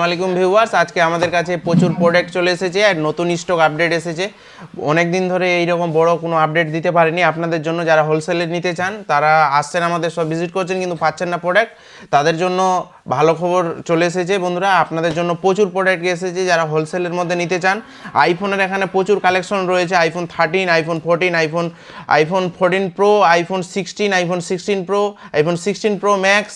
আসসালামাইকুম ভিউয়ার্স, আজকে আমাদের কাছে প্রচুর প্রোডাক্ট চলে এসেছে আর নতুন স্টক আপডেট এসেছে। অনেক দিন ধরে এইরকম বড় কোনো আপডেট দিতে পারেনি। আপনাদের জন্য যারা হোলসেলে নিতে চান, তারা আসছেন আমাদের সব ভিজিট করছেন, কিন্তু পাচ্ছেন না প্রোডাক্ট তাদের জন্য ভালো খবর চলে এসেছে। বন্ধুরা, আপনাদের জন্য প্রচুর প্রোডাক্ট এসেছে যারা হোলসেলের মধ্যে নিতে চান। আইফোনের এখানে প্রচুর কালেকশন রয়েছে। IPhone thirteen iPhone fourteen iPhone iPhone fourteen pro iPhone sixteen iPhone sixteen pro iPhone sixteen pro max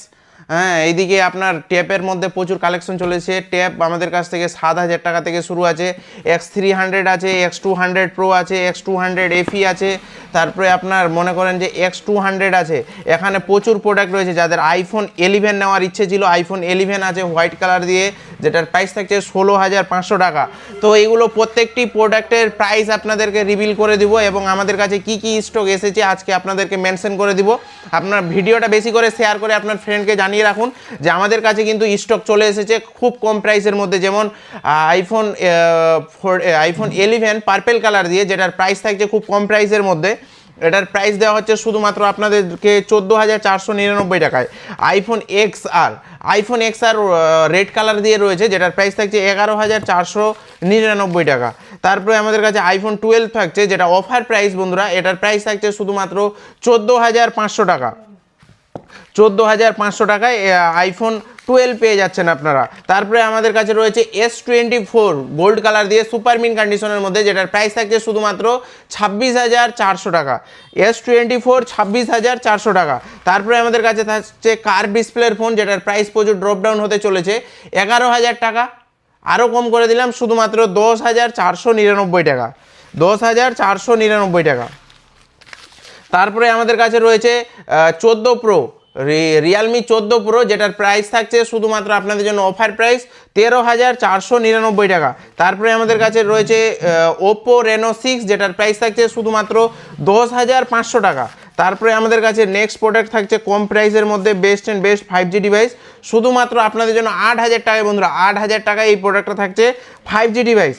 হ্যাঁ এইদিকে আপনার ট্যাপের মধ্যে প্রচুর কালেকশন চলেছে। ট্যাপ আমাদের কাছ থেকে সাত হাজার টাকা থেকে শুরু আছে। এক্স থ্রি হান্ড্রেড আছে এক্স টু হান্ড্রেড প্রো আছে এক্স টু হান্ড্রেড এফি আছে। তারপরে আপনার মনে করেন যে এক্স টু হান্ড্রেড আছে। এখানে প্রচুর প্রোডাক্ট রয়েছে। যাদের আইফোন এলিভেন নেওয়ার ইচ্ছে ছিল আইফোন এলিভেন আছে হোয়াইট কালার দিয়ে। যেটার প্রাইস থাকছে ষোলো হাজার পাঁচশো টাকা। তো এইগুলো প্রত্যেকটি প্রোডাক্টের প্রাইস আপনাদেরকে রিভিল করে দিব এবং আমাদের কাছে কি কি স্টক এসেছে আজকে আপনাদেরকে মেনশন করে দিব। আপনার ভিডিওটা বেশি করে শেয়ার করে আপনার ফ্রেন্ডকে জানিয়ে রাখুন যে আমাদের কাছে কিন্তু স্টক চলে এসেছে খুব কম প্রাইসের মধ্যে। যেমন iPhone iPhone eleven purple colour দিয়ে যেটার প্রাইস থাকছে খুব কম প্রাইসের মধ্যে। এটার প্রাইস দেওয়া হচ্ছে শুধুমাত্র আপনাদেরকে চোদ্দ হাজার চারশো নিরানব্বই টাকায়। IPhone X R iPhone X R red colour দিয়ে রয়েছে, যেটার প্রাইস থাকছে এগারো হাজার চারশো নিরানব্বই টাকা। তারপরে আমাদের কাছে আইফোন টুয়েলভ থাকছে, যেটা অফার প্রাইস বন্ধুরা, এটার প্রাইস থাকছে শুধুমাত্র চোদ্দ হাজার পাঁচশো টাকা। চোদ্দ হাজার পাঁচশো টাকায় আইফোন টুয়েলভ পেয়ে যাচ্ছেন আপনারা। তারপরে আমাদের কাছে রয়েছে S twenty four gold colour দিয়ে সুপার মিন কন্ডিশনের মধ্যে, যেটার প্রাইস থাকছে শুধুমাত্র ছাব্বিশ হাজার চারশো টাকা। এস টোয়েন্টি ফোর ছাব্বিশ হাজার চারশো টাকা। তারপরে আমাদের কাছে থাকছে কার ডিসপ্লের ফোন যেটার প্রাইস প্রচুর ড্রপ ডাউন হতে চলেছে, এগারো হাজার টাকা। আরও কম করে দিলাম, শুধুমাত্র দশ হাজার চারশো নিরানব্বই টাকা। দশ হাজার চারশো নিরানব্বই টাকা। তারপরে আমাদের কাছে রয়েছে চোদ্দ প্রো রিয়ালমি চোদ্দ প্রো যেটার প্রাইস থাকছে শুধুমাত্র আপনাদের জন্য অফার প্রাইস তেরো হাজার চারশো নিরানব্বই টাকা। তারপরে আমাদের কাছে রয়েছে ওপো রেনো সিক্স যেটার প্রাইস থাকছে শুধুমাত্র দশ হাজার পাঁচশো টাকা। তারপরে আমাদের কাছে নেক্সট প্রোডাক্ট থাকছে কম প্রাইসের মধ্যে best and best five G device শুধুমাত্র আপনাদের জন্য আট হাজার টাকায় বন্ধুরা, আট হাজার টাকায় এই প্রোডাক্টটা থাকছে ফাইভ জি ডিভাইস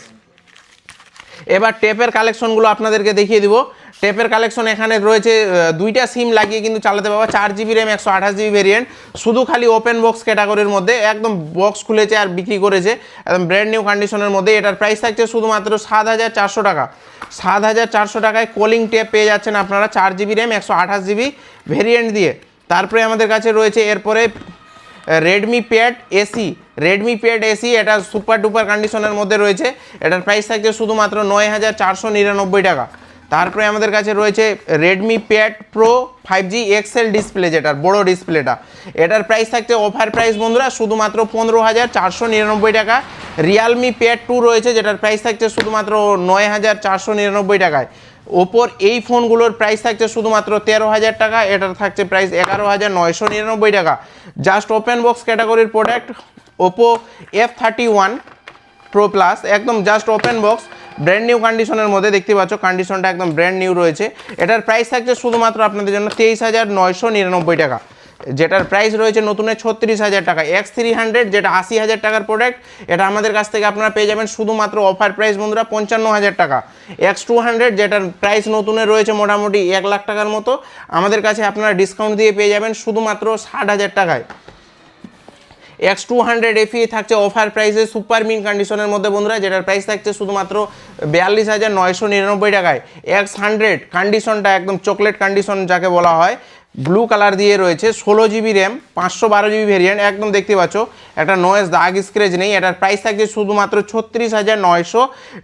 এবার টেপের কালেকশনগুলো আপনাদেরকে দেখিয়ে দিব। টেপের কালেকশন এখানে রয়েছে দুইটা সিম লাগিয়ে কিন্তু চালাতে পারবা। চার জিবি র্যাম একশো আঠাশ জিবি ভেরিয়েন্ট শুধু খালি ওপেন বক্স ক্যাটাগরির মধ্যে একদম বক্স খুলেছে আর বিক্রি করেছে। একদম ব্র্যান্ড নিউ কন্ডিশনের মধ্যে। এটার প্রাইস থাকছে শুধুমাত্র সাত হাজার চারশো টাকা। সাত হাজার চারশো টাকায় কলিং টেপ পেয়ে যাচ্ছেন আপনারা চার জিবি র্যাম একশো আঠাশ জিবি ভেরিয়েন্ট দিয়ে। তারপরে আমাদের কাছে রয়েছে এরপরে Redmi pad SE Redmi pad SE এটা সুপার ডুপার কন্ডিশনের মধ্যে রয়েছে। এটার প্রাইস থাকছে শুধুমাত্র নয় হাজার চারশো নিরানব্বই টাকা। তারপরে আমাদের কাছে রয়েছে Redmi pad pro five G excel display যেটার বড় ডিসপ্লেটা এটার প্রাইস থাকছে অফার প্রাইস বন্ধুরা, শুধুমাত্র পনেরো হাজার চারশো নিরানব্বই টাকা। রিয়ালমি প্যাড টু রয়েছে, যেটার প্রাইস থাকছে শুধুমাত্র নয় হাজার চারশো নিরানব্বই টাকায়। ওপোর এই ফোনগুলোর প্রাইস থাকছে শুধুমাত্র তেরো হাজার টাকা, এটার থাকছে প্রাইস এগারো হাজার নয়শো নিরানব্বই টাকা। জাস্ট ওপেন বক্স ক্যাটাগরির product Oppo F thirty one pro plus একদম just open box brand new কন্ডিশনের মধ্যে দেখতে পাচ্ছ কন্ডিশনটা একদম ব্র্যান্ড নিউ রয়েছে। এটার প্রাইস থাকছে শুধুমাত্র আপনাদের জন্য তেইশ হাজার নয়শো নিরানব্বই টাকা। যেটার প্রাইস রয়েছে নতুনের ছত্রিশ হাজার টাকা। এক্স থ্রি হান্ড্রেড যেটা আশি হাজার টাকার প্রোডাক্ট এটা আমাদের কাছ থেকে আপনারা পেয়ে যাবেন শুধুমাত্র অফার প্রাইস বন্ধুরা পঞ্চান্ন হাজার টাকা। এক্স টু হান্ড্রেড যেটার প্রাইস নতুনে রয়েছে মোটামুটি এক লাখ টাকার মতো, আমাদের কাছে আপনারা ডিসকাউন্ট দিয়ে পেয়ে যাবেন শুধুমাত্র ষাট হাজার টাকায়। এক্স টু হান্ড্রেড এফি থাকছে অফার প্রাইসে সুপার মিন কন্ডিশনের মধ্যে বন্ধুরা, যেটার প্রাইস থাকছে শুধুমাত্র বিয়াল্লিশ হাজার নয়শো নিরানব্বই টাকায়। এক্স হান্ড্রেড কন্ডিশনটা একদম চকলেট কন্ডিশন যাকে বলা হয়। ব্লু কালার দিয়ে রয়েছে, ষোলো জিবি র্যাম, পাঁচশো বারো জিবি ভেরিয়েন্ট, একদম দেখতে পাচ্ছ, একটা নয়েস দাগ স্ক্রেচ নেই, এটার প্রাইস থাকছে শুধুমাত্র ছত্রিশ হাজার নয়শো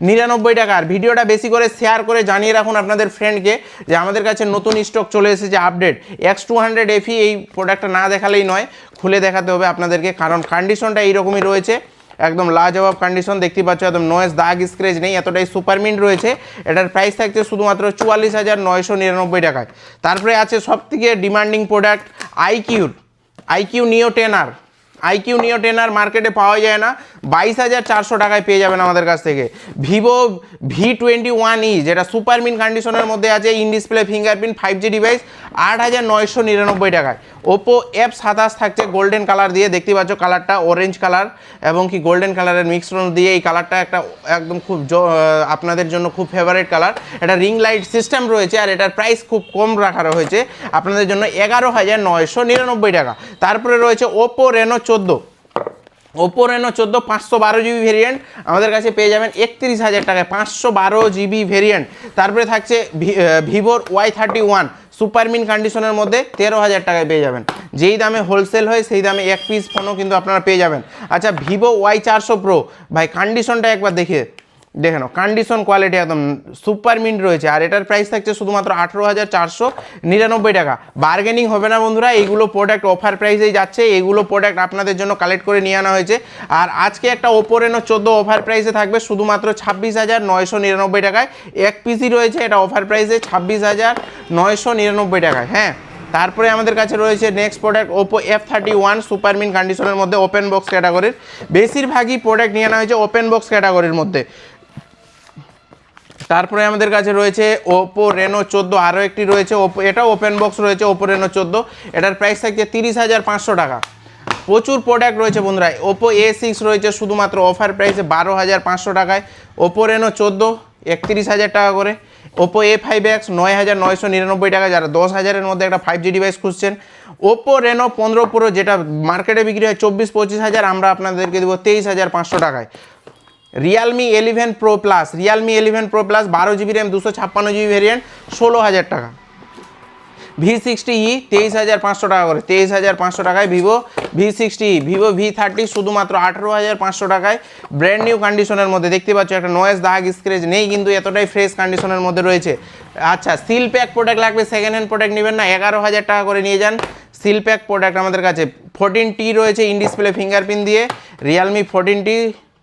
নিরানব্বই টাকা। আর ভিডিওটা বেশি করে শেয়ার করে জানিয়ে রাখুন আপনাদের ফ্রেন্ডকে যে আমাদের কাছে নতুন স্টক চলে এসেছে আপডেট এক্স টু হান্ড্রেড এফি এই প্রোডাক্টটা না দেখালেই নয়, খুলে দেখাতে হবে আপনাদেরকে, কারণ কন্ডিশনটা এইরকমই রয়েছে। একদম লাজবাব কন্ডিশন দেখতে পাচ্ছ, একদম নয়েস দাগ স্ক্রেচ নেই, এতটাই সুপারমিন্ট রয়েছে। এটার প্রাইস থাকছে শুধুমাত্র চুয়াল্লিশ হাজার নয়শো নিরানব্বই টাকায়। তারপরে আছে সব থেকে ডিমান্ডিং প্রোডাক্ট আইকিউর আইকিউ নিও টেনার আইকিউ নিও টেনার মার্কেটে পাওয়া যায় না। বাইশ হাজার চারশো টাকায় পেয়ে যাবেন আমাদের কাছ থেকে। Vivo V twenty one E, যেটা সুপার মিন কন্ডিশনের মধ্যে আছে in display fingerprint five G device আট হাজার নয়শো নিরানব্বই টাকায়। ওপো এফ সাতাশ থাকছে গোল্ডেন কালার দিয়ে, দেখতে পাচ্ছ কালারটা অরেঞ্জ কালার এবং কি গোল্ডেন কালারের মিক্সরন দিয়ে এই কালারটা একটা একদম খুব আপনাদের জন্য খুব ফেভারিট কালার এটা রিং লাইট সিস্টেম রয়েছে, আর এটার প্রাইস খুব কম রাখা হয়েছে আপনাদের জন্য এগারো হাজার নয়শো নিরানব্বই টাকা। তারপরে রয়েছে ওপো রেনো চোদ্দ। ওপো রেনো চোদ্দ, পাঁচশো বারো জিবি ভেরিয়েন্ট আমাদের কাছে পেয়ে যাবেন একত্রিশ হাজার টাকায়, পাঁচশো বারো জিবি ভেরিয়েন্ট তারপরে থাকছে ভিভোর Y thirty one, super mint কন্ডিশনের মধ্যে তেরো হাজার টাকায় পেয়ে যাবেন। যেই দামে হোলসেল হয়, সেই দামে এক পিস ফোনও কিন্তু আপনারা পেয়ে যাবেন। আচ্ছা ভিভো ওয়াই চারশো প্রো ভাই কন্ডিশনটা একবার দেখে দেখে নাও কন্ডিশন কোয়ালিটি একদম সুপার মিন্ট রয়েছে। আর এটার প্রাইস থাকছে শুধুমাত্র আঠেরো হাজার চারশো নিরানব্বই টাকা। বার্গেনিং হবে না বন্ধুরা, এইগুলো প্রোডাক্ট অফার প্রাইসেই যাচ্ছে, এইগুলো প্রোডাক্ট আপনাদের জন্য কালেক্ট করে নিয়ে আনা হয়েছে। আর আজকে একটা ওপো রেনো চোদ্দ অফার প্রাইসে থাকবে শুধুমাত্র ছাব্বিশ হাজার নয়শো নিরানব্বই টাকায়। এক পিসি রয়েছে, এটা অফার প্রাইসে ছাব্বিশ হাজার নয়শো নিরানব্বই টাকায় হ্যাঁ। তারপরে আমাদের কাছে রয়েছে next product Oppo F thirty one super mint কন্ডিশনের মধ্যে ওপেন বক্স ক্যাটাগরির বেশিরভাগই প্রোডাক্ট নিয়ে আনা হয়েছে ওপেন বক্স ক্যাটাগরির মধ্যে। তারপরে আমাদের কাছে রয়েছে ওপো রেনো চোদ্দ, আরও একটি রয়েছে ওপো এটা ওপেন বক্স রয়েছে ওপো রেনো চোদ্দ। এটার প্রাইস থাকছে তিরিশ হাজার পাঁচশো টাকা। প্রচুর প্রোডাক্ট রয়েছে বন্ধুরা। ওপো এ সিক্স রয়েছে শুধুমাত্র অফার প্রাইসে বারো হাজার পাঁচশো টাকায়। ওপো রেনো চোদ্দ, একত্রিশ হাজার টাকা করে। ওপো এ ফাইভ এক্স নয় হাজার নয়শো নিরানব্বই টাকা, যারা দশ হাজারের মধ্যে একটা ফাইভ জি ডিভাইস খুঁজছেন। ওপো রেনো পনেরো প্রো যেটা মার্কেটে বিক্রি হয় চব্বিশ পঁচিশ হাজার, আমরা আপনাদেরকে দেবো তেইশ হাজার পাঁচশো টাকায়। Realme eleven pro plus Realme eleven pro plus বারো জিবি র্যাম দুশো ছাপ্পান্ন জিবি ভেরিয়েন্ট ষোলো হাজার টাকা। ভি সিক্সটি ই তেইশ হাজার পাঁচশো টাকা করে, তেইশ হাজার পাঁচশো টাকায় Vivo V sixty E Vivo V thirty শুধুমাত্র আঠেরো হাজার পাঁচশো টাকায় ব্র্যান্ড নিউ কন্ডিশনের মধ্যে। দেখতে পাচ্ছ, একটা নয়েস দাগ স্ক্রেচ নেই, কিন্তু এতটাই ফ্রেশ কন্ডিশনের মধ্যে রয়েছে। আচ্ছা সিল প্যাক প্রোডাক্ট লাগবে সেকেন্ড হ্যান্ড প্রোডাক্ট নেবেন না, এগারো হাজার টাকা করে নিয়ে যান। সিল প্যাক প্রোডাক্ট আমাদের কাছে। ফোরটিন টি রয়েছে ইন ডিসপ্লে ফিঙ্গারপ্রিন্ট দিয়ে। Realme fourteen T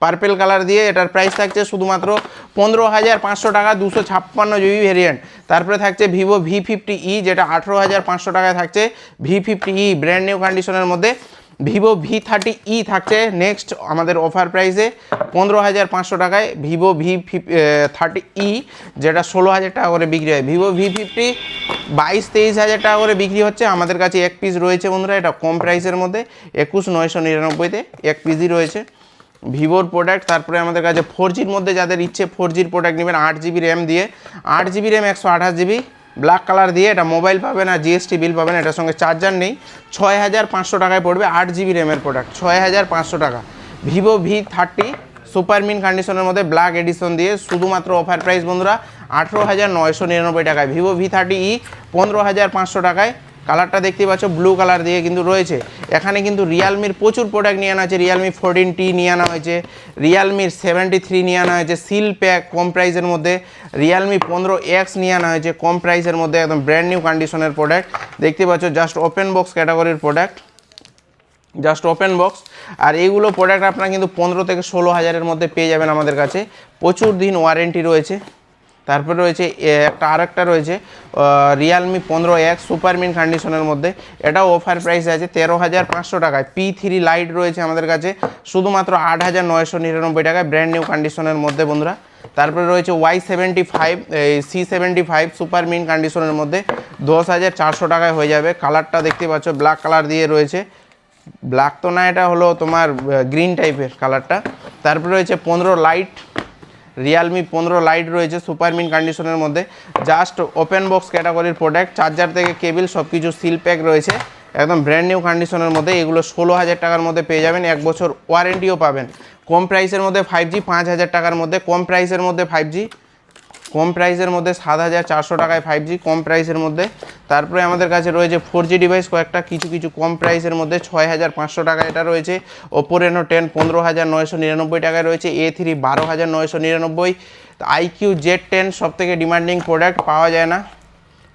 purple colour দিয়ে এটার প্রাইস থাকছে শুধুমাত্র পনেরো হাজার পাঁচশো টাকা, দুশো ছাপ্পান্ন জিবি ভেরিয়েন্ট তারপরে থাকছে ভিভো ভি ফিফটি ই যেটা আঠেরো হাজার পাঁচশো টাকায় থাকছে V fifty E brand new কন্ডিশনের মধ্যে। ভিভো ভি থার্টি ই থাকছে নেক্সট আমাদের অফার প্রাইসে পনেরো হাজার পাঁচশো টাকায় ভিভো ভি থার্টি ই যেটা ষোলো হাজার টাকা করে বিক্রি হয়। ভিভো ভি ফিফটি বাইশ তেইশ হাজার টাকা করে বিক্রি হচ্ছে। আমাদের কাছে এক পিস রয়েছে বন্ধুরা, এটা কম প্রাইসের মধ্যে, একুশ নয়শো নিরানব্বইতে এক পিসই রয়েছে। ভিভোর প্রোডাক্ট, তারপরে আমাদের কাছে ফোর জির মধ্যে যাদের ইচ্ছে ফোর জির প্রোডাক্ট নেবেন, আট জিবি র্যাম দিয়ে। আট জিবি র্যাম একশো আঠাশ জিবি ব্ল্যাক কালার দিয়ে, এটা মোবাইল পাবেন আর জিএসটি বিল পাবেন, এটার সঙ্গে চার্জার নেই। ছয় হাজার পাঁচশো টাকায় পড়বে আট জিবি র্যামের প্রোডাক্ট, ছয় হাজার পাঁচশো টাকা। Vivo V thirty super mint কন্ডিশনের মধ্যে ব্ল্যাক এডিশন দিয়ে, শুধুমাত্র অফার প্রাইস বন্ধুরা, আঠেরো হাজার নয়শো নিরানব্বই টাকায়। ভিভো ভি থার্টি ই পনেরো হাজার পাঁচশো টাকায়। কালারটা দেখতে পাচ্ছ ব্লু কালার দিয়ে কিন্তু রয়েছে। এখানে কিন্তু রিয়ালমির প্রচুর প্রোডাক্ট নিয়ে আনা হয়েছে রিয়ালমি ফোরটিন টি নিয়ে আনা হয়েছে রিয়ালমির সেভেন্টি থ্রি নিয়ে আনা হয়েছে সিল প্যাক কম প্রাইসের মধ্যে রিয়ালমি পনেরো এক্স নিয়ে আনা হয়েছে, কম প্রাইসের মধ্যে একদম ব্র্যান্ড নিউ কন্ডিশনের প্রোডাক্ট দেখতে পাচ্ছ জাস্ট ওপেন বক্স ক্যাটাগরির প্রোডাক্ট জাস্ট ওপেন বক্স আর এইগুলো প্রোডাক্ট আপনারা কিন্তু পনেরো থেকে ষোলো হাজারের মধ্যে পেয়ে যাবেন আমাদের কাছে। প্রচুর দিন ওয়ারেন্টি রয়েছে। তারপরে রয়েছে একটা আরেকটা রয়েছে রিয়ালমি পনেরো এক সুপার মিন কন্ডিশনের মধ্যে। এটাও অফার প্রাইস আছে তেরো হাজার পাঁচশো টাকায়। পি থ্রি লাইট রয়েছে আমাদের কাছে, শুধুমাত্র আট হাজার নয়শো নিরানব্বই টাকায় ব্র্যান্ড নিউ কন্ডিশনের মধ্যে বন্ধুরা। তারপরে রয়েছে Y seventy five C seventy five super mint কন্ডিশনের মধ্যে, দশ হাজার চারশো টাকায় হয়ে যাবে। কালারটা দেখতে পাচ্ছ ব্ল্যাক কালার দিয়ে রয়েছে। ব্ল্যাক তো না, এটা হলো তোমার গ্রিন টাইপের কালারটা তারপরে রয়েছে পনেরো লাইট রিয়ালমি পনেরো লাইট রয়েছে সুপার মিন কন্ডিশনের মধ্যে। জাস্ট ওপেন বক্স ক্যাটাগরির প্রোডাক্ট চার্জার থেকে কেবিল সব কিছু সিল প্যাক রয়েছে। একদম ব্র্যান্ড নিউ কন্ডিশনের মধ্যে, এগুলো ষোলো হাজার টাকার মধ্যে পেয়ে যাবেন, এক বছর ওয়ারেন্টিও পাবেন। কম প্রাইসের মধ্যে ফাইভ জি পাঁচ হাজার টাকার মধ্যে, কম প্রাইসের মধ্যে ফাইভ জি কম প্রাইসের মধ্যে সাত হাজার চারশো টাকায় ফাইভ জি কম প্রাইসের মধ্যে। তারপরে আমাদের কাছে রয়েছে ফোর জি ডিভাইস কয়েকটা কিছু কিছু কম প্রাইসের মধ্যে ছয় হাজার পাঁচশো টাকা এটা রয়েছে। ওপো রেনো টেন পনেরো হাজার নয়শো নিরানব্বই টাকায় রয়েছে এ থ্রি বারো হাজার নয়শো নিরানব্বই। আইকিউ জেড টেন সব থেকে ডিমান্ডিং প্রোডাক্ট পাওয়া যায় না।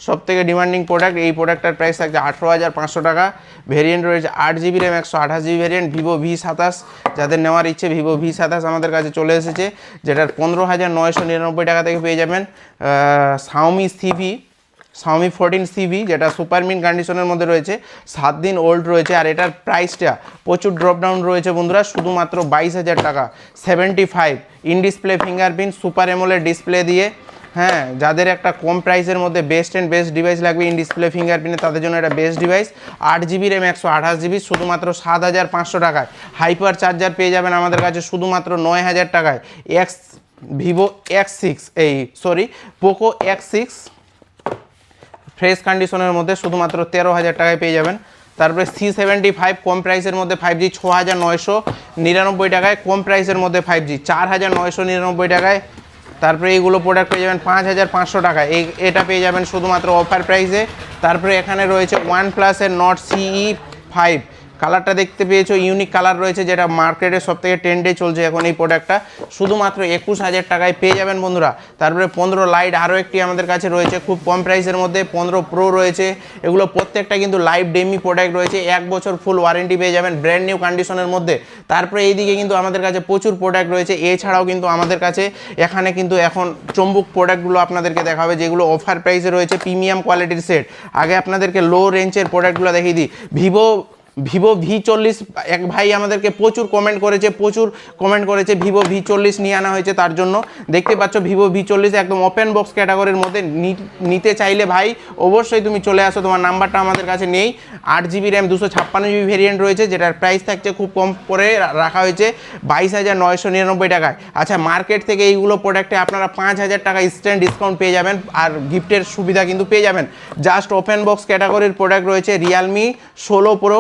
সব থেকে ডিমান্ডিং প্রোডাক্ট এই প্রোডাক্টটার প্রাইস থাকছে আঠেরো হাজার পাঁচশো টাকা। ভেরিয়েন্ট রয়েছে আট জিবি র্যাম একশো আঠাশ জিবি ভেরিয়েন্ট ভিভো ভি সাতাশ। যাদের নেওয়ার ইচ্ছে ভিভো ভি সাতাশ আমাদের কাছে চলে এসেছে, যেটার পনেরো হাজার নয়শো নিরানব্বই টাকা থেকে পেয়ে যাবেন। Xiaomi Civi Xiaomi fourteen Civi যেটা সুপার কন্ডিশনের মধ্যে রয়েছে, সাত দিন ওল্ড রয়েছে, আর এটার প্রাইসটা প্রচুর ড্রপ ডাউন রয়েছে বন্ধুরা, শুধুমাত্র বাইশ হাজার টাকা। Seventy five in display fingerprint super এমোলের display দিয়ে। হ্যাঁ যাদের একটা কম প্রাইসের মধ্যে বেস্ট অ্যান্ড বেস্ট ডিভাইস লাগবে ইন ডিসপ্লে ফিঙ্গারপ্রিন্ট তাদের জন্য একটা বেস্ট ডিভাইস আট জিবি র্যাম একশো আঠাশ জিবি শুধুমাত্র সাত হাজার পাঁচশো টাকায়। হাইপার চার্জার পেয়ে যাবেন আমাদের কাছে শুধুমাত্র নয় হাজার টাকায়। এক্স ভিভো এক্স সিক্স এই sorry Poco X six fresh কন্ডিশনের মধ্যে শুধুমাত্র তেরো হাজার টাকায় পেয়ে যাবেন। তারপরে সি সেভেন্টি ফাইভ কম প্রাইসের মধ্যে ফাইভ জি ছ হাজার নয়শো নিরানব্বই টাকায়, কম প্রাইসের মধ্যে ফাইভ জি চার হাজার নয়শো নিরানব্বই টাকায়। তারপরে এইগুলো প্রোডাক্ট পেয়ে যাবেন পাঁচ হাজার পাঁচশো টাকা। এই, এটা পেয়ে যাবেন শুধুমাত্র অফার প্রাইসে তারপরে এখানে রয়েছে ওয়ান প্লাসের নট সিই ফাইভ কালারটা দেখতে পেয়েছ ইউনিক কালার রয়েছে যেটা মার্কেটে সব থেকে ট্রেন্ডে চলছে এখন এই প্রোডাক্টটা শুধুমাত্র একুশ হাজার টাকায় পেয়ে যাবেন বন্ধুরা। তারপরে পনেরো লাইট আরও একটি আমাদের কাছে রয়েছে, খুব কম প্রাইসের মধ্যে পনেরো প্রো রয়েছে। এগুলো প্রত্যেকটা কিন্তু লাইভ ডেমি প্রোডাক্ট রয়েছে, এক বছর ফুল ওয়ারেন্টি পেয়ে যাবেন ব্র্যান্ড নিউ কন্ডিশনের মধ্যে। তারপরে এইদিকে কিন্তু আমাদের কাছে প্রচুর প্রোডাক্ট রয়েছে, এছাড়াও কিন্তু আমাদের কাছে এখানে কিন্তু এখন চম্বুক প্রোডাক্টগুলো আপনাদেরকে দেখাবে, যেগুলো অফার প্রাইসে রয়েছে প্রিমিয়াম কোয়ালিটির সেট আগে আপনাদেরকে লো রেঞ্জের প্রোডাক্টগুলো দেখিয়ে দিই। ভিভো ভিভো ভি চল্লিশ, এক ভাই আমাদেরকে প্রচুর কমেন্ট করেছে, প্রচুর কমেন্ট করেছে, ভিভো ভি চল্লিশ নিয়ে আনা হয়েছে তার জন্য। দেখতে পাচ্ছ ভিভো ভি চল্লিশ একদম ওপেন বক্স ক্যাটাগরির মধ্যে নিতে চাইলে ভাই, অবশ্যই তুমি চলে আসো, তোমার নাম্বারটা আমাদের কাছে নেই। আট জিবি র্যাম দুশো ছাপ্পান্ন জিবি ভেরিয়েন্ট রয়েছে, যেটার প্রাইস থাকছে খুব কম করে রাখা হয়েছে বাইশ হাজার নয়শো নিরানব্বই টাকায়। আচ্ছা মার্কেট থেকে এইগুলো প্রোডাক্টে আপনারা পাঁচ হাজার টাকা স্ট্যান্ড ডিসকাউন্ট পেয়ে যাবেন আর গিফটের সুবিধা কিন্তু পেয়ে যাবেন। জাস্ট ওপেন বক্স ক্যাটাগরির প্রোডাক্ট রয়েছে রিয়ালমি ষোলো প্রো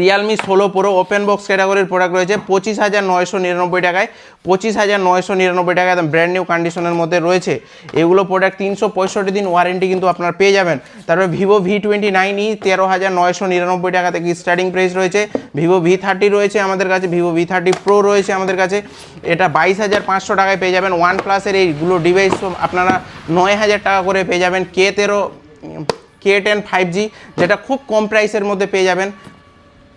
রিয়ালমি ষোলো প্রো ওপেন বক্স ক্যাটাগরির প্রোডাক্ট রয়েছে। পঁচিশ হাজার নয়শো নিরানব্বই টাকায়, পঁচিশ হাজার নয়শো নিরানব্বই টাকা একদম ব্র্যান্ড নিউ কন্ডিশনের মধ্যে রয়েছে। এগুলো প্রোডাক্ট তিনশো পঁয়ষট্টি দিন ওয়ারেন্টি কিন্তু আপনারা পেয়ে যাবেন। তারপরে Vivo V twenty nine E তেরো হাজার নয়শো নিরানব্বই টাকা থেকে স্টার্টিং প্রাইস রয়েছে। ভিভো ভি থার্টি রয়েছে আমাদের কাছে ভিভো ভি থার্টি প্রো রয়েছে আমাদের কাছে। এটা বাইশ হাজার পাঁচশো টাকায় পেয়ে যাবেন। ওয়ান প্লাসের এইগুলো ডিভাইস আপনারা নয় হাজার টাকা করে পেয়ে যাবেন। কে তেরো কে টেন ফাইভ জি যেটা খুব কম প্রাইসের মধ্যে পেয়ে যাবেন।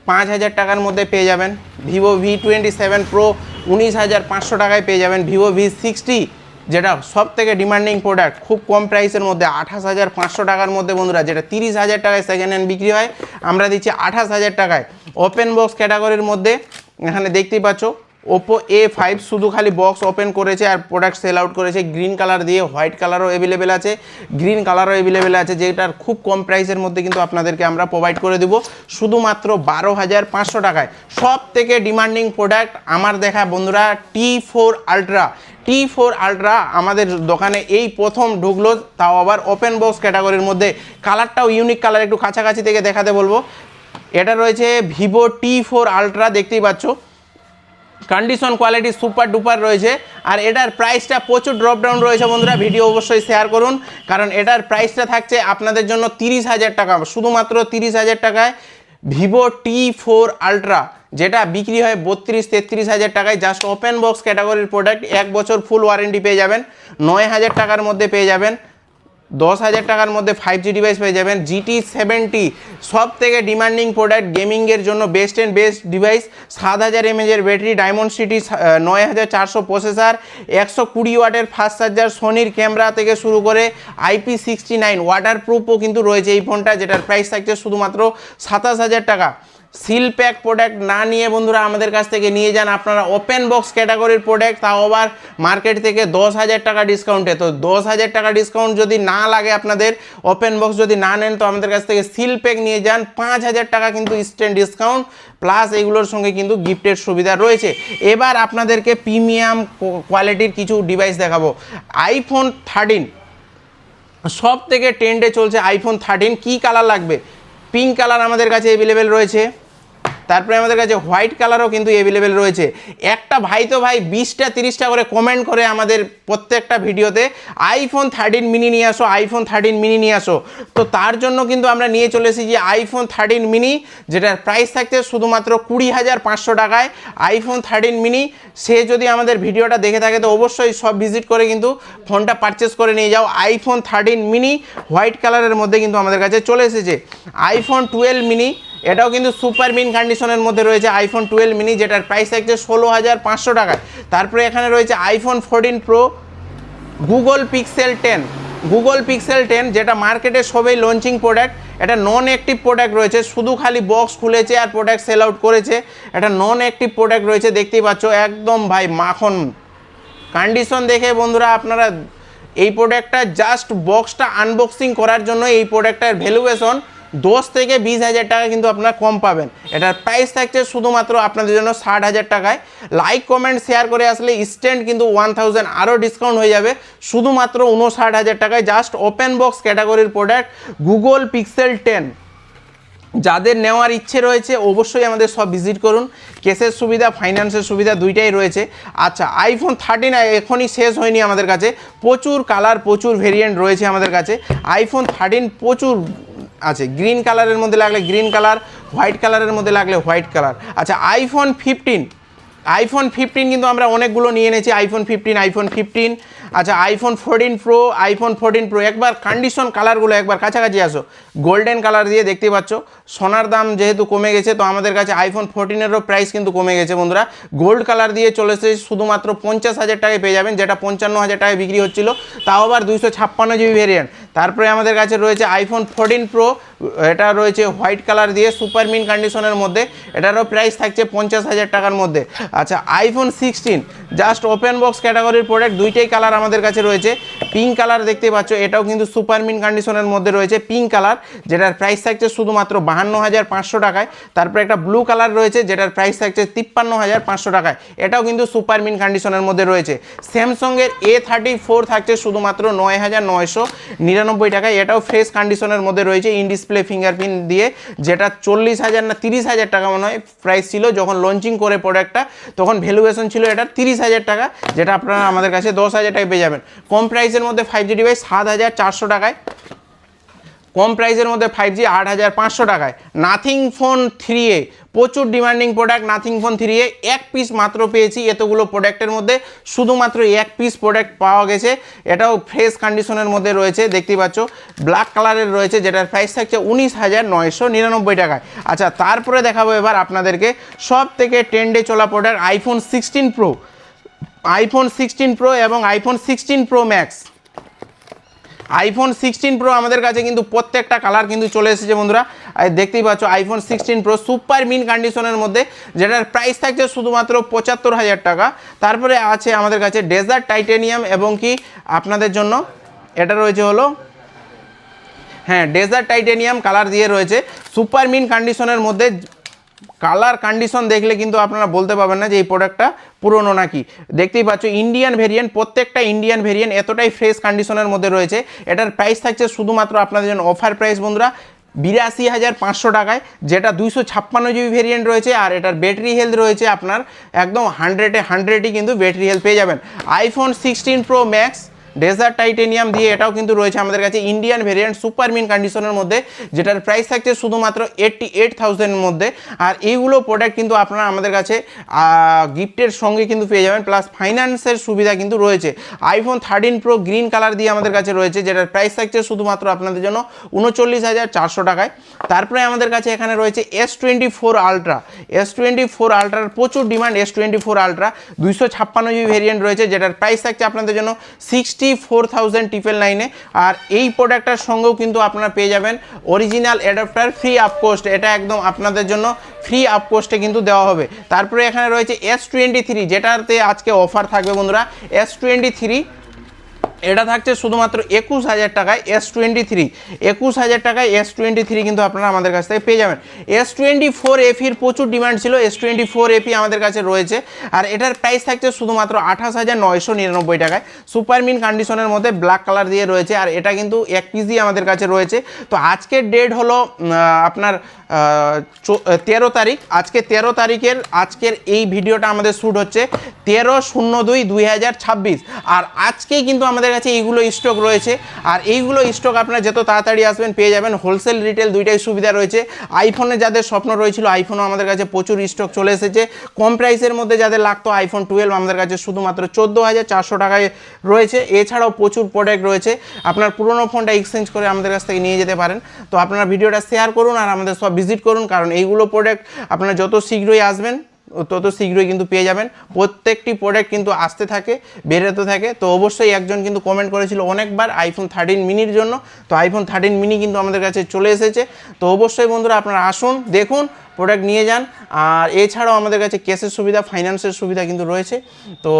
পাঁচ হাজার টাকার মধ্যে পেয়ে যাবেন। Vivo V twenty seven pro উনিশ হাজার পাঁচশো টাকায় পেয়ে যাবেন। ভিভো ভি সিক্সটি, যেটা সব থেকে ডিমান্ডিং প্রোডাক্ট খুব কম প্রাইসের মধ্যে, আঠাশ হাজার পাঁচশো টাকার মধ্যে বন্ধুরা, যেটা তিরিশ হাজার টাকায় সেকেন্ড হ্যান্ড বিক্রি হয়। আমরা দিচ্ছি আঠাশ হাজার টাকায়। ওপেন বক্স ক্যাটাগরির মধ্যে, এখানে দেখতেই পাচ্ছ ওপো এ ফাইভ শুধু খালি বক্স ওপেন করেছে আর প্রোডাক্ট সেল আউট করেছে। গ্রিন কালার দিয়ে হোয়াইট কালারও অ্যাভেলেবেল আছে। গ্রিন কালারও অ্যাভেলেবেল আছে, যেটার খুব কম প্রাইসের মধ্যে কিন্তু আপনাদেরকে আমরা প্রোভাইড করে দেবো। শুধুমাত্র বারো হাজার পাঁচশো টাকায়। সব থেকে ডিমান্ডিং প্রোডাক্ট আমার দেখা বন্ধুরা T four ultra T four ultra আমাদের দোকানে এই প্রথম ঢুকলো, তাও আবার ওপেন বক্স ক্যাটাগরির মধ্যে। কালারটাও ইউনিক কালার একটু কাছাকাছি থেকে দেখাতে বলব। এটা রয়েছে ভিভো টি ফোর আলট্রা দেখতেই পাচ্ছ। কন্ডিশন কোয়ালিটি সুপার ডুপার রয়েছে। আর এটার প্রাইসটা প্রচুর ড্রপ ডাউন রয়েছে বন্ধুরা ভিডিও অবশ্যই শেয়ার করুন। কারণ এটার প্রাইসটা থাকছে আপনাদের জন্য তিরিশ হাজার টাকা, শুধুমাত্র তিরিশ হাজার টাকায় ভিভো টি ফোর আলট্রা যেটা বিক্রি হয় বত্রিশ, তেত্রিশ হাজার টাকায়। জাস্ট ওপেন বক্স ক্যাটাগরির প্রোডাক্ট এক বছর ফুল ওয়ারেন্টি পেয়ে যাবেন, নয় হাজার টাকার মধ্যে পেয়ে যাবেন। দশ হাজার টাকার মধ্যে ফাইভ জি ডিভাইস পেয়ে যাবেন। জিটি সেভেন্টি সব থেকে ডিমান্ডিং প্রোডাক্ট গেমিংয়ের জন্য বেস্ট অ্যান্ড বেস্ট ডিভাইস সাত হাজার এমএজের ব্যাটারি ডায়মন্ড সিটি নয় হাজার চারশো প্রসেসার একশো কুড়ি ওয়াটের ফাস্ট চার্জার সোনির ক্যামেরা থেকে শুরু করে আইপি সিক্সটি নাইন ওয়াটার প্রুফও কিন্তু রয়েছে এই ফোনটা, যেটার প্রাইস থাকছে শুধুমাত্র সাতাশ হাজার টাকা। সিল প্যাক প্রোডাক্ট না নিয়ে বন্ধুরা আমাদের কাছ থেকে নিয়ে যান। আপনারা ওপেন বক্স ক্যাটাগরির প্রোডাক্ট তাও আবার মার্কেট থেকে দশ হাজার টাকা ডিসকাউন্টে তো দশ হাজার টাকা ডিসকাউন্ট যদি না লাগে আপনাদের ওপেন বক্স যদি না নেন, তো আমাদের কাছ থেকে সিল প্যাক নিয়ে যান। পাঁচ হাজার টাকা কিন্তু স্ট্যান্ড ডিসকাউন্ট প্লাস এইগুলোর সঙ্গে কিন্তু গিফটের সুবিধা রয়েছে। এবার আপনাদেরকে প্রিমিয়াম কোয়ালিটির কিছু ডিভাইস দেখাবো। আইফোন থার্টিন সব থেকে ট্রেন্ডে চলছে আইফোন থার্টিন কী কালার লাগবে? পিঙ্ক কালার আমাদের কাছে অ্যাভেলেবেল রয়েছে। তারপরে আমাদের কাছে হোয়াইট কালারও কিন্তু অ্যাভেলেবেল রয়েছে। একটা ভাই তো ভাই বিশটা, তিরিশটা করে কমেন্ট করে আমাদের প্রত্যেকটা ভিডিওতে আইফোন থার্টিন মিনি নিয়ে আসো আইফোন থার্টিন মিনি নিয়ে আসো। তো তার জন্য কিন্তু আমরা নিয়ে চলে এসেছি যে আইফোন থার্টিন মিনি যেটার প্রাইস থাকছে শুধুমাত্র কুড়ি হাজার পাঁচশো টাকায়। আইফোন থার্টিন মিনি সে যদি আমাদের ভিডিওটা দেখে থাকে, তো অবশ্যই সব ভিজিট করে কিন্তু ফোনটা পারচেস করে নিয়ে যাও। আইফোন থার্টিন মিনি হোয়াইট কালারের মধ্যে কিন্তু আমাদের কাছে চলে এসেছে। আইফোন টুয়েলভ মিনি এটাও কিন্তু সুপার মিন কন্ডিশনের মধ্যে রয়েছে আইফোন টুয়েলভ মিনি যেটার প্রাইস থাকছে ষোলো হাজার পাঁচশো টাকায়। তারপরে এখানে রয়েছে iPhone fourteen pro Google Pixel ten Google Pixel ten যেটা মার্কেটে সবই লঞ্চিং প্রোডাক্ট এটা নন অ্যাক্টিভ প্রোডাক্ট রয়েছে, শুধু খালি বক্স খুলেছে আর প্রোডাক্ট সেল আউট করেছে। এটা নন অ্যাক্টিভ প্রোডাক্ট রয়েছে, দেখতেই পাচ্ছ, একদম ভাই মাখন। কন্ডিশন দেখে বন্ধুরা আপনারা এই প্রোডাক্টটা জাস্ট বক্সটা আনবক্সিং করার জন্য এই প্রোডাক্টটার ভ্যালুয়েশন দশ থেকে বিশ হাজার টাকা কিন্তু আপনারা কম পাবেন। এটার প্রাইস থাকছে শুধুমাত্র আপনাদের জন্য ষাট হাজার টাকায়। লাইক কমেন্ট শেয়ার করে আসলে স্ট্যান্ড কিন্তু ওয়ান থাউজেন্ড আরও ডিসকাউন্ট হয়ে যাবে। শুধুমাত্র উনষাট হাজার টাকায় জাস্ট ওপেন বক্স ক্যাটাগরির প্রোডাক্ট গুগল পিক্সেল টেন যাদের নেওয়ার ইচ্ছে রয়েছে অবশ্যই আমাদের সব ভিজিট করুন। কেসের সুবিধা ফাইন্যান্সের সুবিধা দুইটাই রয়েছে। আচ্ছা আইফোন থার্টিন এখনই শেষ হয়নি আমাদের কাছে। প্রচুর কালার প্রচুর ভেরিয়েন্ট রয়েছে আমাদের কাছে। আইফোন থার্টিন প্রচুর আছে। গ্রিন কালারের মধ্যে লাগলে গ্রিন কালার হোয়াইট কালারের মধ্যে লাগলে হোয়াইট কালার আচ্ছা আইফোন ফিফটিন আইফোন ফিফটিন কিন্তু আমরা অনেকগুলো নিয়ে এনেছি। আইফোন ফিফটিন আইফোন ফিফটিন আচ্ছা iPhone fourteen pro iPhone fourteen pro একবার কন্ডিশন কালারগুলো একবার কাছাকাছি আসো। গোল্ডেন কালার দিয়ে দেখতে পাচ্ছ। সোনার দাম যেহেতু কমে গেছে, তো আমাদের কাছে আইফোন ফোরটিনেরও প্রাইস কিন্তু কমে গেছে, বন্ধুরা। গোল্ড কালার দিয়ে চলে এসেছে, শুধুমাত্র পঞ্চাশ হাজার টাকায় পেয়ে যাবেন, যেটা পঞ্চান্ন হাজার টাকায় বিক্রি হচ্ছিল। তাও আবার দুইশো ছাপ্পান্ন জিবি ভেরিয়েন্ট তারপরে আমাদের কাছে রয়েছে আইফোন ফোরটিন প্রো এটা রয়েছে হোয়াইট কালার দিয়ে সুপার মিন কন্ডিশনের মধ্যে, এটারও প্রাইস থাকছে পঞ্চাশ হাজার টাকার মধ্যে। আচ্ছা iPhone sixteen just open box ক্যাটাগরির প্রোডাক্ট দুইটাই কালার আমাদের কাছে রয়েছে। পিঙ্ক কালার দেখতে পাচ্ছ, এটাও কিন্তু সুপার মিন কন্ডিশনের মধ্যে রয়েছে পিঙ্ক কালার যেটার প্রাইস থাকছে শুধুমাত্র বাহান্ন হাজার পাঁচশো টাকায়। তারপরে একটা ব্লু কালার রয়েছে, যেটার প্রাইস থাকছে তিপ্পান্ন হাজার পাঁচশো টাকায়। এটাও কিন্তু সুপার মিন কন্ডিশনের মধ্যে রয়েছে। স্যামসংয়ের এ থার্টি ফোর থাকছে শুধুমাত্র নয় হাজার নয়শো নিরানব্বই টাকায়। এটাও ফ্রেশ কন্ডিশনের মধ্যে রয়েছে। ইন ডিসপ্লে ফিঙ্গারপ্রিন্ট দিয়ে যেটা চল্লিশ হাজার না তিরিশ হাজার টাকা মনে হয় প্রাইস ছিল যখন লঞ্চিং করে প্রোডাক্টটা তখন ভ্যালুয়েশন ছিল এটা তিরিশ হাজার টাকা, যেটা আপনারা আমাদের কাছে দশ হাজার টাকায় পেয়ে যাবেন। কম প্রাইসের মধ্যে ফাইভ জি ডিভাইস সাত হাজার চারশো টাকায়। কম প্রাইসের মধ্যে ফাইভ জি আট হাজার পাঁচশো টাকায়। নাথিং ফোন থ্রি এ প্রচুর demanding product Nothing phone three A এক পিস মাত্র পেয়েছি এতগুলো প্রোডাক্টের মধ্যে। শুধুমাত্র এক পিস প্রোডাক্ট পাওয়া গেছে। এটাও ফ্রেশ কন্ডিশনের মধ্যে রয়েছে, দেখতেই পাচ্ছ। ব্ল্যাক কালারের রয়েছে, যেটার প্রাইস থাকছে উনিশ হাজার নয়শো নিরানব্বই টাকায়। আচ্ছা তারপরে দেখাবো এবার আপনাদেরকে সব থেকে ট্রেন্ডে চলা product iPhone sixteen pro iPhone sixteen pro এবং iPhone sixteen pro max iPhone sixteen pro আমাদের কাছে কিন্তু প্রত্যেকটা কালার কিন্তু চলে এসেছে বন্ধুরা। দেখতেই পাচ্ছ iPhone sixteen pro super mint কন্ডিশনের মধ্যে, যেটার প্রাইস থাকছে শুধুমাত্র পঁচাত্তর হাজার টাকা। তারপরে আছে আমাদের কাছে ডেজার্ট টাইটেনিয়াম এবং কি আপনাদের জন্য এটা রয়েছে হলো হ্যাঁ ডেজার্ট টাইটেনিয়াম কালার দিয়ে রয়েছে। সুপার মিন কন্ডিশনের মধ্যে কালার কন্ডিশন দেখলে কিন্তু আপনারা বলতে পারবেন না যে এই প্রোডাক্টটা পুরনো নাকি। দেখতেই পাচ্ছ ইন্ডিয়ান ভেরিয়েন্ট প্রত্যেকটা ইন্ডিয়ান ভেরিয়েন্ট এতটাই ফ্রেশ কন্ডিশনের মধ্যে রয়েছে। এটার প্রাইস থাকছে শুধুমাত্র আপনাদের জন্য অফার প্রাইস বন্ধুরা, বিরাশি হাজার পাঁচশো টাকায়, যেটা দুইশো ছাপ্পান্ন জিবি ভেরিয়েন্ট রয়েছে আর এটার ব্যাটারি হেলথ রয়েছে আপনার একদম হান্ড্রেডে হান্ড্রেডই কিন্তু ব্যাটারি হেলথ পেয়ে যাবেন। IPhone sixteen pro max desert titanium দিয়ে এটাও কিন্তু রয়েছে আমাদের কাছে ইন্ডিয়ান ভেরিয়েন্ট সুপার মিন কন্ডিশনের মধ্যে, যেটার প্রাইস থাকছে শুধুমাত্র এইটটি এইট থাউজেন্ডের মধ্যে। আর এইগুলো প্রোডাক্ট কিন্তু আপনারা আমাদের কাছে গিফটের সঙ্গে কিন্তু পেয়ে যাবেন প্লাস ফাইন্যান্সের সুবিধা কিন্তু রয়েছে। IPhone thirteen pro green colour দিয়ে আমাদের কাছে রয়েছে, যেটার প্রাইস থাকছে শুধুমাত্র আপনাদের জন্য উনচল্লিশ হাজার চারশো টাকায়। তারপরে আমাদের কাছে এখানে রয়েছে S twenty four ultra S twenty four আলট্রার প্রচুর demand S twenty four ultra দুইশো ছাপ্পান্ন জিবি ভেরিয়েন্ট রয়েছে, যেটার প্রাইস থাকছে আপনাদের জন্য সিক্সটি ফোর থাউজেন্ড নাইনে আর এই প্রোডাক্টটার সঙ্গেও কিন্তু আপনারা পেয়ে যাবেন অরিজিনাল অ্যাডাপ্টার ফ্রি আপকোস্ট এটা একদম আপনাদের জন্য ফ্রি আপকোস্টে কিন্তু দেওয়া হবে। তারপরে এখানে রয়েছে এস টোয়েন্টি থ্রি যেটাতে আজকে অফার থাকবে বন্ধুরা। এস টোয়েন্টি থ্রি এটা থাকছে শুধুমাত্র একুশ হাজার টাকায় এস টোয়েন্টি থ্রি একুশ হাজার টাকায় এস টোয়েন্টি থ্রি কিন্তু আপনারা আমাদের কাছ থেকে পেয়ে যাবেন। এস টোয়েন্টি ফোর এফির প্রচুর ডিমান্ড ছিল এস টোয়েন্টি ফোর এফি আমাদের কাছে রয়েছে। আর এটার প্রাইস থাকছে শুধুমাত্র আঠাশ হাজার নয়শো নিরানব্বই টাকায়। সুপার মিন কন্ডিশনের মধ্যে ব্ল্যাক কালার দিয়ে রয়েছে, আর এটা কিন্তু এক পিসই আমাদের কাছে রয়েছে। তো আজকের ডেট হলো আপনার তেরো তারিখ। আজকে তেরো তারিখের, আজকের এই ভিডিওটা আমাদের শ্যুট হচ্ছে তেরো শূন্য দুই দুই হাজার ছাব্বিশ। আর আজকেই কিন্তু আমাদের কাছে এইগুলো স্টক রয়েছে। আর এইগুলো স্টক আপনারা যত তাড়াতাড়ি আসবেন পেয়ে যাবেন। হোলসেল রিটেল দুইটাই সুবিধা রয়েছে। আইফোনে যাদের স্বপ্ন রয়েছিল আইফোনও আমাদের কাছে প্রচুর স্টক চলে এসেছে। কম প্রাইসের মধ্যে যাদের লাগতো আইফোন টুয়েলভ আমাদের কাছে শুধুমাত্র চোদ্দ হাজার চারশো টাকায় রয়েছে। এছাড়াও প্রচুর প্রোডাক্ট রয়েছে। আপনার পুরনো ফোনটা এক্সচেঞ্জ করে আমাদের কাছ থেকে নিয়ে যেতে পারেন। তো আপনারা ভিডিওটা শেয়ার করুন আর আমাদের সব ভিজিট করুন। কারণ এইগুলো প্রোডাক্ট আপনারা যত শীঘ্রই আসবেন তত শীঘ্রই কিন্তু পেয়ে যাবেন। প্রত্যেকটি প্রোডাক্ট কিন্তু আসতে থাকে, বেরোতে থাকে। তো অবশ্যই একজন কিন্তু কমেন্ট করেছিল অনেকবার আইফোন থার্টিন মিনির জন্য। তো আইফোন থার্টিন মিনি কিন্তু আমাদের কাছে চলে এসেছে। তো অবশ্যই বন্ধুরা আপনারা আসুন, দেখুন প্রোডাক্ট নিয়ে যান। আর এছাড়াও আমাদের কাছে ক্যাশের সুবিধা ফাইন্যান্সের সুবিধা কিন্তু রয়েছে। তো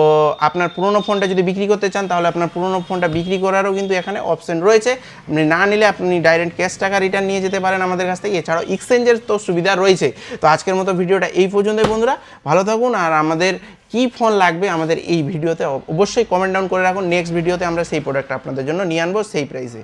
আপনার পুরনো ফোনটা যদি বিক্রি করতে চান, তাহলে আপনার পুরনো ফোনটা বিক্রি করারও কিন্তু এখানে অপশন রয়েছে। আপনি না নিলে আপনি ডাইরেক্ট ক্যাশ টাকা রিটার্ন নিয়ে যেতে পারেন আমাদের কাছ থেকে। এছাড়াও এক্সচেঞ্জের তো সুবিধা রয়েছে। তো আজকের মতো ভিডিওটা এই পর্যন্তই বন্ধুরা। ভালো থাকুন। আর আমাদের কি ফোন লাগবে আমাদের এই ভিডিওতে অবশ্যই কমেন্ট ডাউন করে রাখুন। নেক্সট ভিডিওতে আমরা সেই প্রোডাক্ট আপনাদের জন্য নিয়ে আনব, সেই প্রাইসে